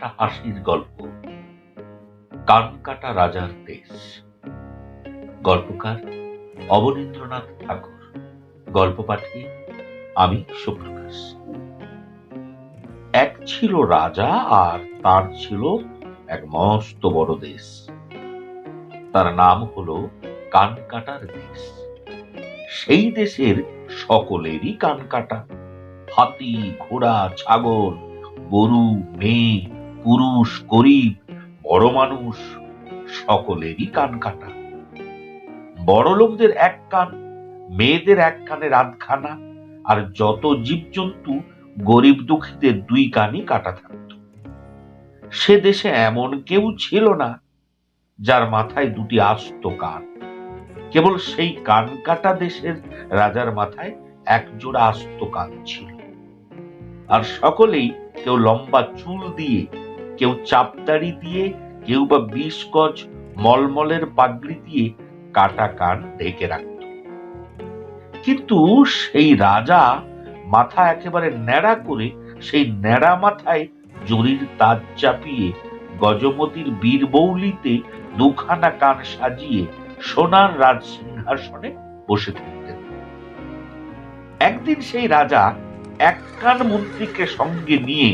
কাটা হাসির গল্প। কান কাটা রাজার দেশ। গল্পকার অবনীন্দ্রনাথ ঠাকুর। গল্প পাঠিয়ে আমি সুপ্রকাশ। এক ছিল রাজা আর তার ছিল এক মস্ত বড় দেশ। তার নাম হলো কান কাটার দেশ। সেই দেশের সকলেরই কান কাটা। হাতি, ঘোড়া, ছাগল, গরু, মেয়ে পুরুষ গরিব, বড় মানুষ, সকলেরই কান কাটা। বড় লোকদের এক কান, মেয়েদের এক কানের আধখানা আর যত জীবজন্তু, গরিব দুঃখীদের দুই কানই কাটা থাকত। সে দেশে এমন কেউ ছিল না, যার মাথায় দুটি আস্ত কান। কেবল সেই কান কাটা দেশের রাজার মাথায় এক জোড়া আস্ত কান ছিল। আর সকলেই কেউ লম্বা চুল দিয়ে কেউ চাপদাড়ি দিয়ে, কেউ বা বিষ গজ মলমলের পাগড়ি দিয়ে কাটা কান ঢেকে রাখত। কিন্তু সেই রাজা মাথা একেবারে ন্যাড়া করে সেই ন্যাড়া মাথায় জরির তাজ চাপিয়ে গজমতির বীরবৌলিতে দুখানা কান সাজিয়ে সোনার রাজ সিংহাসনে বসে থাকতেন। একদিন সেই রাজা এক কান মন্ত্রীকে সঙ্গে নিয়ে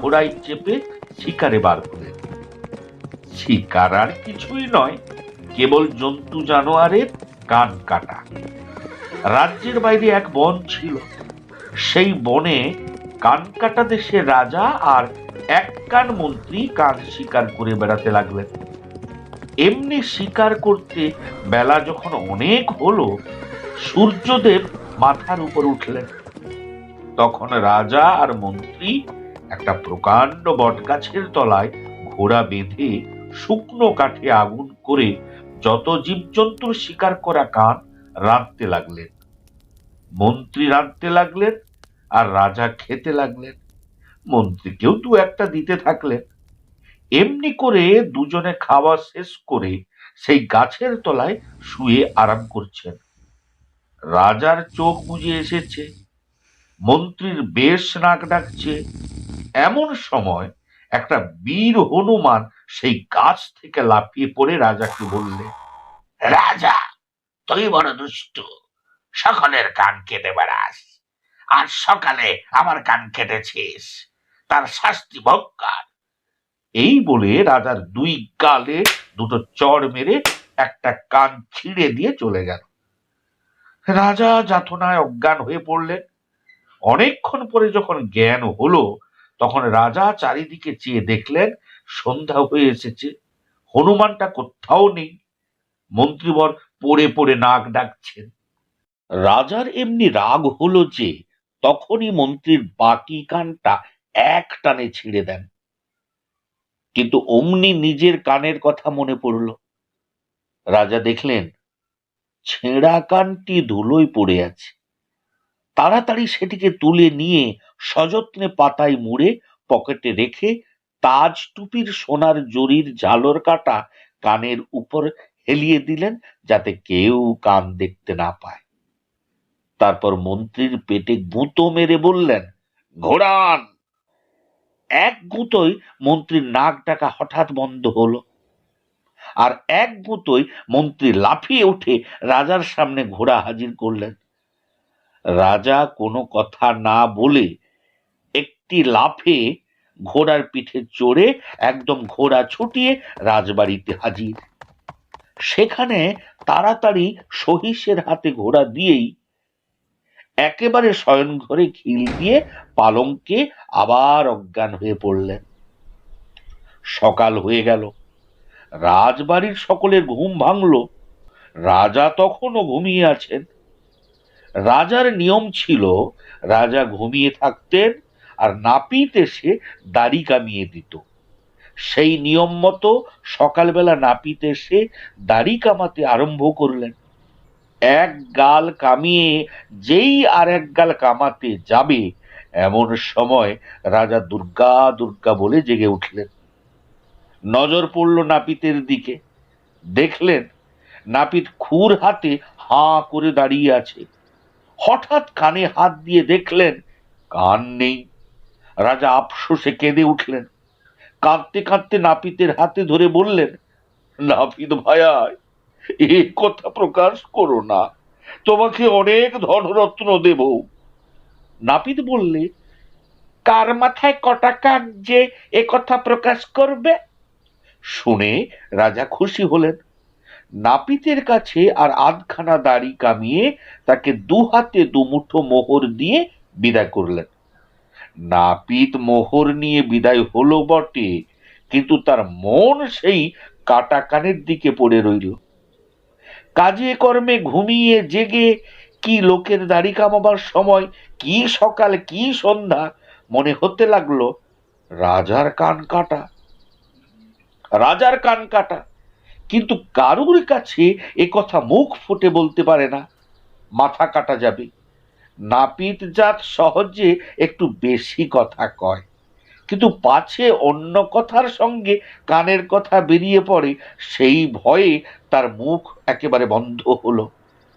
ঘোড়ায় চেপে শিকারে বার শিকার আর কিছুই নয়, কেবল জন্তু জানোয়ারের কান কাটা। রাজ্যের বাইরে এক বন ছিল। সেই বনে কান কাটা দেশের রাজা আর এক কান মন্ত্রী কান শিকার করে বেড়াতে লাগলেন। এমনি শিকার করতে বেলা যখন অনেক হলো, সূর্যদেব মাথার উপর উঠলেন। তখন রাজা আর মন্ত্রী একটা প্রকাণ্ড বটগাছের তলায় ঘোড়া বেঁধে শুকনো কাঠে আগুন করে যত জীবজন্তুর শিকার করা কান রাঁধতে লাগলেন। মন্ত্রী রাঁধতে লাগলেন আর রাজা খেতে লাগলেন। মন্ত্রীকেও দু একটা দিতে থাকলেন। এমনি করে দুজনে খাওয়া শেষ করে সেই গাছের তলায় শুয়ে আরাম করছেন। রাজার চোখ বুঝে এসেছে। মন্ত্রীর বেশ নাক ডাকছে। এমন সময় একটা বীর হনুমান সেই গাছ থেকে লাফিয়ে পড়ে রাজাকে বললে, রাজা, তুই বড় দুষ্ট সকলের কান কেটে বেড়াস। আর সকালে আমার কান কেটেছিস, তার শাস্তি ভোগ এই বলে রাজার দুই গালে দুটো চড় মেরে একটা কান ছিঁড়ে দিয়ে চলে গেল। রাজা যাতনায় অজ্ঞান হয়ে পড়লেন। অনেকক্ষণ পরে যখন জ্ঞান হলো, তখন রাজা চারিদিকে চেয়ে দেখলেন, সন্ধ্যা হয়ে এসেছে। হনুমানটা কোথাও নেই। মন্ত্রীবর পড়ে পড়ে নাক ডাকছেন। রাজার এমনি রাগ হলো যে, তখনই মন্ত্রীর বাকি কানটা এক টানে ছিঁড়ে দেন। কিন্তু অমনি নিজের কানের কথা মনে পড়ল। রাজা দেখলেন, ছেঁড়া কানটি ধুলোয় পড়ে আছে। তাড়াতাড়ি সেটিকে তুলে নিয়ে সযত্নে পাতায় মুড়ে পকেটে রেখে তাজ টুপির সোনার জরির ঝালর কাটা কানের উপর হেলিয়ে দিলেন যাতে কেউ কান দেখতে না পায়। তারপর মন্ত্রীর পেটে গুঁতো মেরে বললেন, ঘোড়ান! এক গুঁতোই মন্ত্রীর নাক ডাকা হঠাৎ বন্ধ হলো। আর এক গুঁতোই মন্ত্রী লাফিয়ে উঠে রাজার সামনে ঘোড়া হাজির করলেন। রাজা কোনো কথা না বলে একটি লাফে ঘোড়ার পিঠে চড়ে একদম ঘোড়া ছুটিয়ে রাজবাড়িতে হাজির। সেখানে তাড়াতাড়ি সহিসের হাতে ঘোড়া দিয়েই একেবারে শয়ন ঘরে খিল দিয়ে পালঙ্কে আবার অজ্ঞান হয়ে পড়লেন। সকাল হয়ে গেল। রাজবাড়ির সকলের ঘুম ভাঙল। রাজা তখনও ঘুমিয়ে আছেন। রাজার নিয়ম ছিল রাজা ঘুমিয়ে থাকতেন আর নাপিত এসে দাড়ি কামিয়ে দিত। সেই নিয়ম মতো সকালবেলা নাপিত এসে দাড়ি কামাতে আরম্ভ করলেন। এক গাল কামিয়ে যেই আর এক গাল কামাতে যাবে, এমন সময় রাজা দুর্গা দুর্গা বলে জেগে উঠলেন। নজর পড়ল নাপিতের দিকে। দেখলেন নাপিত খুর হাতে হাঁ করে দাঁড়িয়ে আছে। হঠাৎ কানে হাত দিয়ে দেখলেন, কান নেই। রাজা আফসোসে কেঁদে উঠলেন। কাঁদতে কাঁদতে নাপিতের হাতে ধরে বললেন, নাপিত ভাইয়া এ কথা প্রকাশ করো না। তোমাকে অনেক ধনরত্ন দেব। নাপিত বললে, কার মাথায় কটা কাক যে এ কথা প্রকাশ করবে? শুনে রাজা খুশি হলেন। নাপিতের কাছে আর আধখানা দাড়ি কামিয়ে তাকে দু হাতে দুমুঠো মোহর দিয়ে বিদায় করলেন। নাপিত মোহর নিয়ে বিদায় হলো বটে, কিন্তু তার মন সেই কাটা কানের দিকে পড়ে রইল। কাজে কর্মে ঘুমিয়ে জেগে কি লোকের দাড়ি কামাবার সময়, কি সকাল, কি সন্ধ্যা, মনে হতে লাগল, রাজার কান কাটা। রাজার কান কাটা। কিন্তু কারুর কাছে এ কথা মুখ ফুটে বলতে পারে না। মাথা কাটা যাবে। নাপিত জাত সহজে একটু বেশি কথা কয়। কিন্তু পাছে অন্য কথার সঙ্গে কানের কথা বেরিয়ে পড়ে, সেই ভয়ে তার মুখ একেবারে বন্ধ হলো।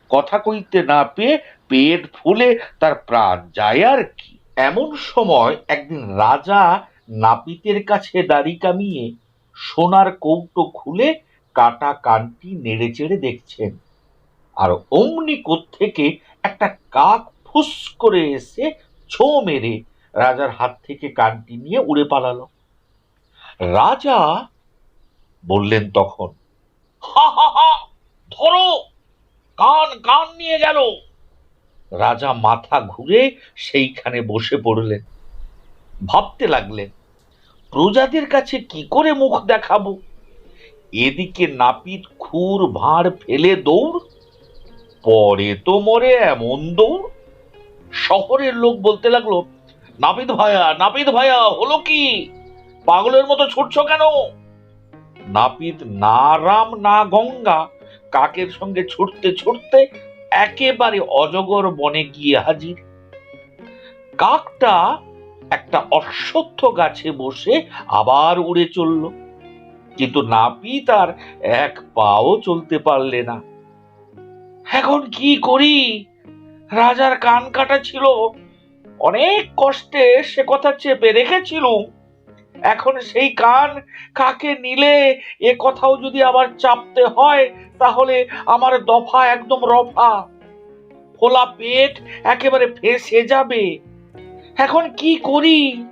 কথা কইতে না পেয়ে পেট ফুলে তার প্রাণ যায় আর কি। এমন সময় একদিন রাজা নাপিতের কাছে দাড়ি কামিয়ে সোনার কৌটো খুলে কাটা কানটি নেড়ে চেড়ে দেখছেন। আর অমনি থেকে একটা কাক ফুস করে এসে ছো মেরে রাজার হাত থেকে কানটি নিয়ে উড়ে পালালো। রাজা বললেন তখন ধরো, কান কান নিয়ে গেল। রাজা মাথা ঘুরে সেইখানে বসে পড়লেন। ভাবতে লাগলেন, প্রজাদের কাছে কি করে মুখ দেখাবো? এদিকে নাপিত খুর ভাঁড় ফেলে দৌড়, পরে তো মরে এমন দৌড়। শহরের লোক বলতে লাগল, নাপিত ভাইয়া নাপিত ভাইয়া হলো কি? পাগলের মতো ছুটছ কেন? নাপিত, না রাম, না গঙ্গা, কাকের সঙ্গে ছুটতে ছুটতে একেবারে অজগর বনে গিয়ে হাজির। কাকটা একটা অশ্বত্থ গাছে বসে আবার উড়ে চলল। কিন্তু নাপিত আর এক পাও চলতে পারলে না। এখন কি করি? রাজার কান কাটা ছিল। অনেক কষ্টে সে কথা চেপে রেখেছিল। এখন সেই কান কাকে নিলে? এ কথাও যদি আবার চাপতে হয়, তাহলে আমার দফা একদম রফা। ফোলা পেট একেবারে ফেসে যাবে। এখন কি করি?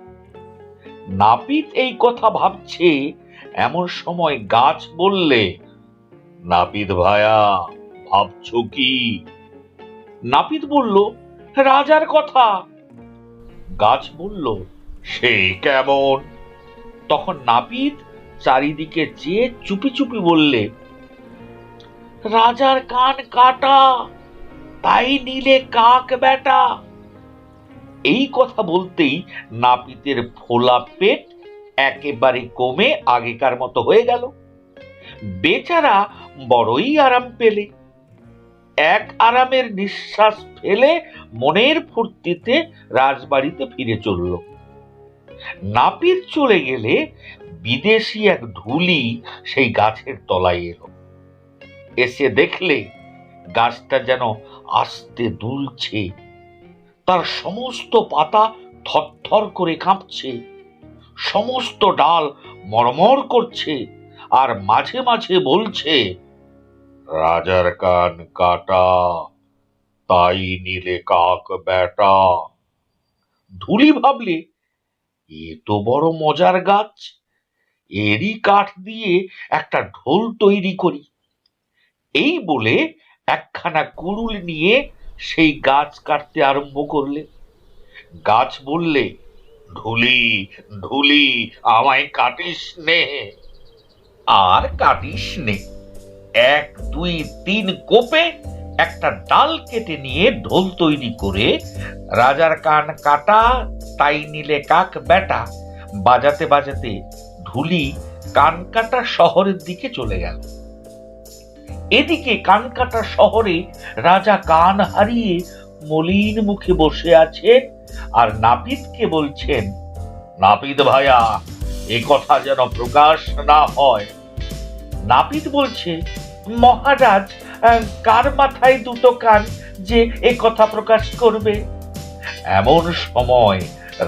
নাপিত এই কথা ভাবছে। এমন সময় গাছ বললে, নাপিত ভায়া, ভাবছ কি? নাপিত বলল, রাজার কথা। গাছ বলল, সে কেমন? তখন নাপিত চারিদিকে চেয়ে চুপি চুপি বললে, রাজার কান কাটা, তাই নিলে কাক বেটা এই কথা বলতেই নাপিতের ফোলা পেট একেবারে কমে আগেকার মতো হয়ে গেল। বেচারা বড়ই আরাম পেলে। এক আরামের নিঃশ্বাস ফেলে মনের ফুর্তিতে রাজবাড়িতে ফিরে চলল। নাপিত চলে গেলে বিদেশি এক ঢুলি সেই গাছের তলায় এলো। এসে দেখলে গাছটা যেন আস্তে দুলছে। তার সমস্ত পাতা থরথর করে কাঁপছে। সমস্ত ডাল মরমর করছে আর মাঝে মাঝে বলছে, রাজার কান কাটা, তাই নিলে কাক বেটা ধুলি ভাবলে, এ তো বড় মজার গাছ, এরই কাঠ দিয়ে একটা ঢোল তৈরি করি। এই বলে একখানা কুড়ুল নিয়ে সেই গাছ কাটতে আরম্ভ করলে। গাছ বললে ঢুলি ঢুলি আমায় কাটিস নে। আর কাটিস নে। এক, দুই, তিন কোপে একটা ডাল কেটে নিয়ে ঢোল তৈরি করে রাজার কান কাটা, তাই নিলে কাক বেটা বাজাতে বাজাতে ঢুলি কানকাটা শহরের দিকে চলে গেল। এদিকে কানকাটা শহরে রাজা কান হারিয়ে মলিন মুখে বসে আছেন আর নাপিতকে বলছেন, নাপিত ভাইয়া এ কথা যেন প্রকাশ না হয়। নাপিত বলছে, মহারাজ কার মাথায় দুটো কান যে এ কথা প্রকাশ করবে? এমন সময়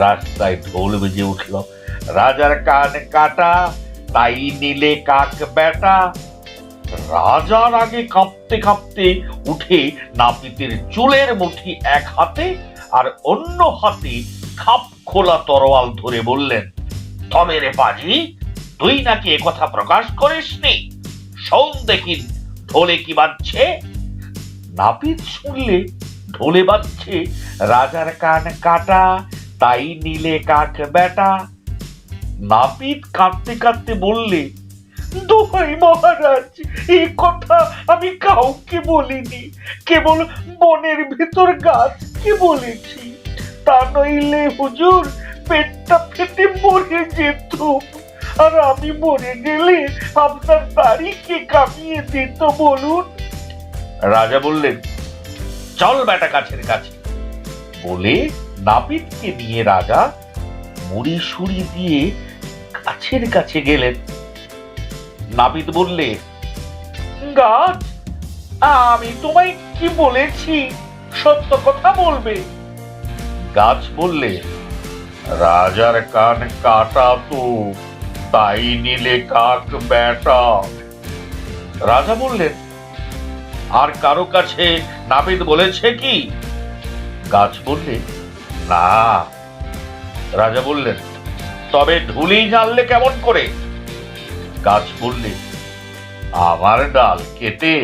রাস্তায় ঢোল বেজে উঠল। রাজার কান কাটা, তাই নিলে কাক বেটা রাজার আগে কাঁপতে কাঁপতে উঠে নাপিতের চুলের মুঠি এক হাতে আর অন্য হাতে খাপ খোলা তরোয়াল ধরে বললেন, তবে রে পাজি, তুই নাকি একথা প্রকাশ করিসনি? শোন দেখি ঢোলে কি বাজছে? নাপিত শুনলে ঢোলে বাজছে, রাজার কান কাটা, তাই নিলে কাক বেটা নাপিত কাঁদতে কাঁদতে বললে দোহাই মহারাজ, এই কথা আমি কাউকে বলিনি। কেবল বনের ভেতর গাছকে বলেছি। তা নইলে হুজুর, পেটটা ফেটে মরে যেত। আর আমি মরে গেলে আপনার দাড়ি কে কামিয়ে দিত বলুন। রাজা বললেন, চল বেটা গাছের কাছে। বলে নাপিতকে নিয়ে রাজা মুড়ি সুড়ি দিয়ে গাছের কাছে গেলেন। নাপিত বললে, গাছ, আমি তোমায় কি বলেছি? সত্য কথা বলবে। গাছ বললে, রাজার কান কাটা তো, তাই নিলে কাক বেটা রাজা বললেন, আর কারও কাছে নাপিত বলেছে কি? গাছ বললে, না। রাজা বললেন, তবে ঢুলি জানলে কেমন করে? গাছ বললে আমার ডাল কেটে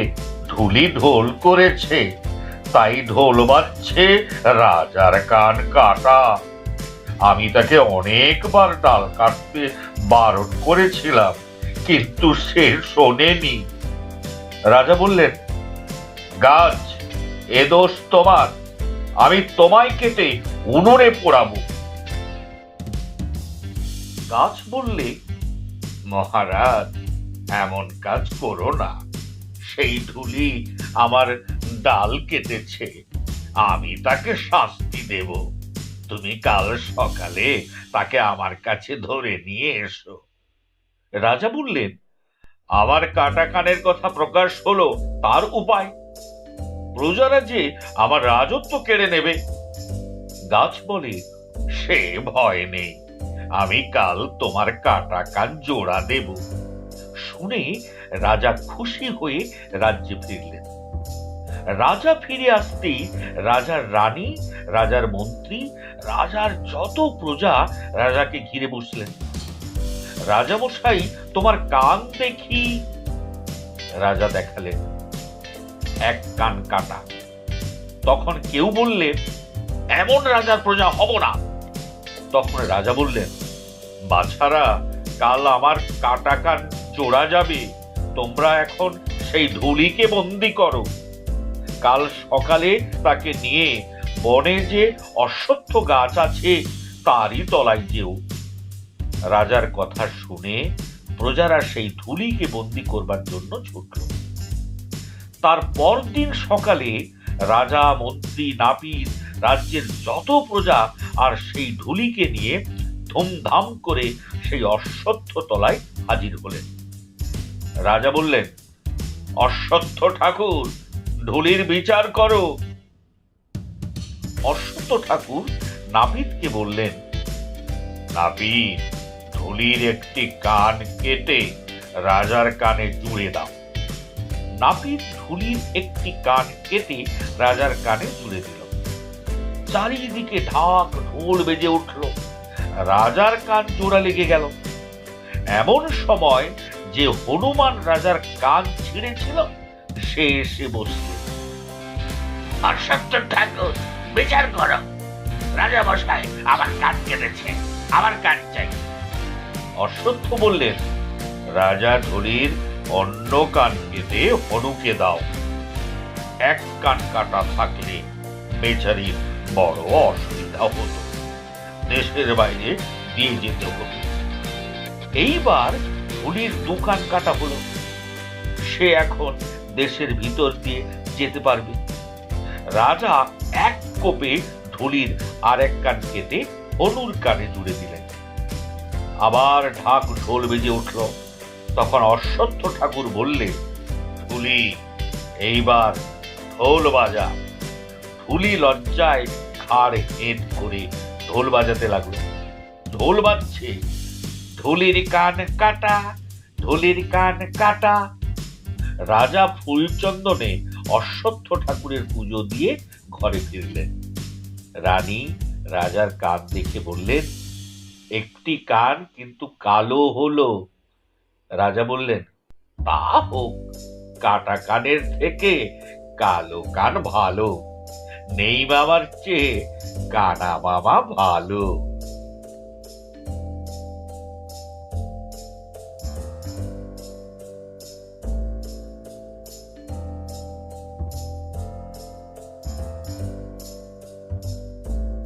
ঢুলি ঢোল করেছে, তাই ঢোল বাজছে রাজার কান কাটা। আমি তাকে অনেকবার ডাল কাটতে বারণ করেছিলাম, কিন্তু সে শোনেনি। রাজা বললেন, গাছ, এ দোষ তোমার। আমি তোমায় কেটে উনুনে পোড়াবো। গাছ বললে মহারাজ, এমন কাজ করো না। সেই ধুলি আমার ডাল কেটেছে, আমি তাকে শাস্তি দেব। তুমি কাল সকালে তাকে আমার কাছে ধরে নিয়ে এসো। রাজা বললেন, আমার কাটা কানের কথা প্রকাশ হলো, তার উপায়? প্রজারা যে আমার রাজত্ব কেড়ে নেবে। গাছ বলে, সে ভয় নেই। আমি কাল তোমার কাটা কান জোড়া দেব। শুনে রাজা খুশি হয়ে রাজ্যে ফিরলেন। রাজা ফিরে আসতেই রাজার রানী, রাজার মন্ত্রী, রাজার যত প্রজা রাজাকে ঘিরে বসলেন। রাজামশাই, তোমার কান দেখি। রাজা দেখালেন, এক কান কাটা। তখন কেউ বললে, এমন রাজার প্রজা হব না। তখন রাজা বললেন, বাছারা, কাল আমার কাটা কান চোরা যাবে, তোমরা এখন সেই ধুলিকে বন্দি করো। কাল সকালে তাকে নিয়ে বনে যে অশ্বত্থ গাছ আছে, তারই তলায় যেও। রাজার কথা শুনে প্রজারা সেই ধুলিকে বন্দি করবার জন্য ছুটল। তার পরদিন সকালে রাজা, মন্ত্রী, নাপিত রাজ্যের যত প্রজা আর সেই ঢুলিকে নিয়ে ধুমধাম করে সেই অশ্বত্থ তলায় হাজির হলেন। রাজা বললেন, অশ্বত্থ ঠাকুর, ঢুলির বিচার করো। অশ্বত্থ ঠাকুর নাপিতকে বললেন, নাপিত, ঢুলির একটি কান কেটে রাজার কানে জুড়ে দাও। নাপিত, ঢুলির একটি কান কেটে রাজার কানে জুড়ে দিল। চারিদিকে ঢাক ঢোল বেজে উঠল। রাজার কান জোড়া লেগে গেল। এমন সময় যে হনুমান রাজার কান ছিঁড়েছিল, সে এসে বসল। আর ঠাকুর, বিচার করো। রাজা মশাই, আমার কান কেটেছে, আমার কান চাই। অশ্বত্থ বললেন, রাজা ঢুলির অন্য কান কেটে হনুকে দাও। এক কান কাটা থাকলে বেচারির বড় অসুবিধা হতো। দেশের বাইরে দিয়ে যেতে হতো। এইবার ঢুলির দু কান কাটা হলো। সে এখন দেশের ভিতর দিয়ে যেতে পারবে। রাজা এক কোপে ঢুলির আর এক কান কেটে হনুর কানে জুড়ে দিলেন। আবার ঢাক ঢোল বেজে উঠল। তখন অশ্বত্থ ঠাকুর বললে ঢুলি এইবার ঢোল বাজা। ঢুলি লজ্জায় ঘাড় হেট করে ঢোল বাজাতে লাগল। ঢোল বাজছে, ঢোলের কান কাটা, ঢোলের কান কাটা। রাজা ফুলচন্দনে অশ্বত্থ ঠাকুরের পুজো দিয়ে ঘরে ফিরলেন। রানী রাজার কান দেখে বললেন, একটি কান কিন্তু কালো হলো। রাজা বললেন, তা হোক, কাটা কানের থেকে কালো কান ভালো। নেই মামার চেয়ে কানা মামা ভালো